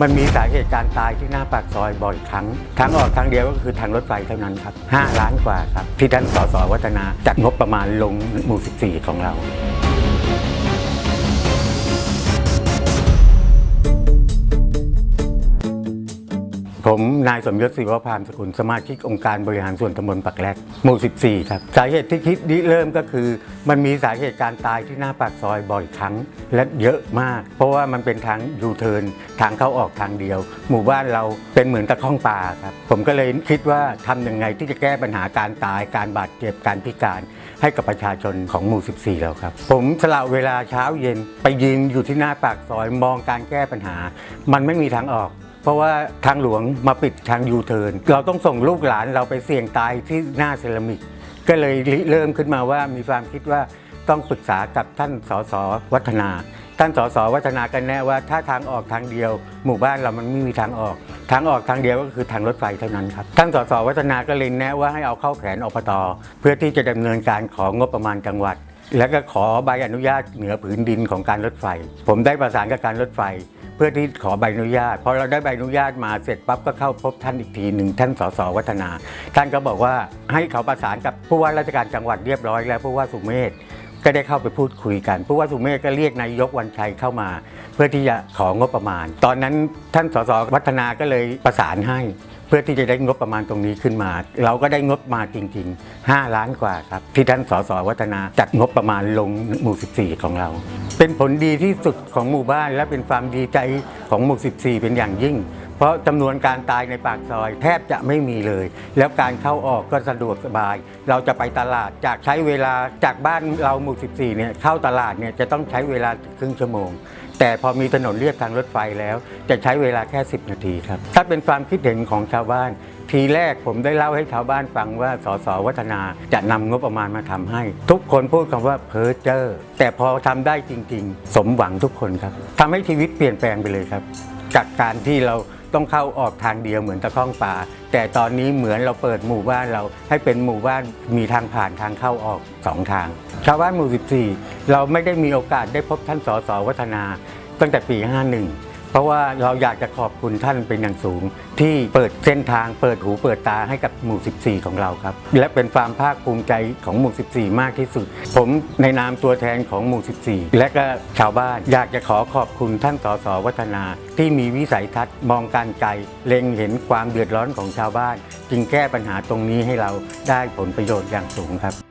มันมีสาเหตุการตายที่หน้าปากซอยบ่อยครั้ง ทางออกทางเดียวก็คือทางรถไฟเท่านั้นครับ 5 ล้านกว่าครับ ที่ท่านสสวัฒนาจัดงบประมาณลงหมู่ 14 ของเรา ผมนายสมยศศิวพามสกุลสมาชิกองค์การบริหารส่วนตำบลปักแรกหมู่ 14 ครับ สาเหตุที่คิดริเริ่มก็คือ มันมีสาเหตุการตายที่หน้าปากซอยบ่อยครั้ง และเยอะมาก เพราะว่ามันเป็นทางยูเทิร์นทางเข้าออกทางเดียว หมู่บ้านเราเป็นเหมือนตะข้องปลาครับ ผมก็เลยคิดว่าทำยังไงที่จะแก้ปัญหาการตายการบาดเจ็บการพิการให้กับประชาชนของหมู่ 14 แล้วครับ ผมสละเวลาเช้าเย็นไปยืนอยู่ที่หน้าปากซอยมองการแก้ปัญหา มันไม่มีทางออก เพราะว่าทางหลวงมาปิดทางยูเทิร์นเราต้องส่งลูกหลานเราไปเสี่ยงตายที่หน้าเซรามิก ก็เลยเริ่มขึ้นมาว่ามีความคิดว่าต้องปรึกษากับท่านสสวัฒนา ท่านสสวัฒนากันแน่ว่าถ้าทางออกทางเดียว หมู่บ้านเรามันไม่มีทางออก ทางออกทางเดียวก็คือทางรถไฟเท่านั้นครับท่านสสวัฒนาก็เลยแนะว่าให้เอาเข้าแขนอปตเพื่อที่จะดำเนินการของงบประมาณจังหวัด แล้วก็ขอใบอนุญาตเหนือผืนดินของการรถไฟ ผมได้ประสานกับการรถไฟ เพื่อที่ขอใบอนุญาตพอเราได้ใบอนุญาตมาเสร็จปั๊บก็เข้าพบท่านอีกทีหนึ่งท่านสสวัฒนา ท่านก็บอกว่าให้เขาประสานกับผู้ว่าราชการจังหวัดเรียบร้อยแล้วผู้ว่าสุเมธก็ได้เข้าไปพูดคุยกันผู้ว่าสุเมธก็เรียกนายกวันชัยเข้ามา เพื่อที่จะของบประมาณ ตอนนั้นท่านสสวัฒนาก็เลยประสานให้ เพื่อที่จะได้งบประมาณตรงนี้ขึ้นมา เราก็ได้งบมาจริง ๆ 5 ล้านกว่าครับ ที่ท่านสสวัฒนาจัดงบประมาณลงหมู่ 14 ของเรา เป็นผลดีที่สุดของหมู่บ้าน และเป็นความดีใจของหมู่ 14 เป็นอย่างยิ่ง เพราะจำนวนการตายในปากซอยแทบจะไม่มีเลย แล้วการเข้าออกก็สะดวกสบาย เราจะไปตลาดจากใช้เวลาจากบ้านเราหมู่ 14 เนี่ยเข้าตลาดเนี่ยจะต้องใช้เวลาครึ่งชั่วโมง แต่พอมีถนนเลียบทางรถไฟแล้ว จะใช้เวลาแค่ 10 นาทีครับ ถ้าเป็นความคิดเห็นของชาวบ้าน ทีแรกผมได้เล่าให้ชาวบ้านฟังว่าสสวัฒนาจะนำงบประมาณมาทำให้ ทุกคนพูดคำว่าเพ้อเจ้อแต่พอทำได้จริง ๆ สมหวังทุกคนครับทำให้ชีวิตเปลี่ยนแปลงไปเลยครับ จากการที่เราต้องเข้าออกทางเดียวเหมือนตะข้องป่า แต่ตอนนี้เหมือนเราเปิดหมู่บ้านเราให้เป็นหมู่บ้านมีทางผ่านทางเข้าออกสองทาง ชาวบ้านหมู่ 14 เราไม่ได้มีโอกาสได้พบท่านสสวัฒนา ตั้งแต่ปี 51 เพราะว่าเราอยากจะขอบคุณท่านเป็นอย่างสูง ที่เปิดเส้นทางเปิดหูเปิดตาให้กับหมู่ 14 ของเราครับ และเป็นความภาคภูมิใจของหมู่ 14 มากที่สุด ผมในนามตัวแทนของหมู่ 14 และก็ชาวบ้านอยากจะขอขอบคุณท่านสสวัฒนา ที่มีวิสัยทัศน์มองการไกลเล็งเห็นความเดือดร้อนของชาวบ้าน จึงแก้ปัญหาตรงนี้ให้เราได้ผลประโยชน์อย่างสูงครับ